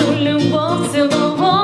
Нашу любов цілого.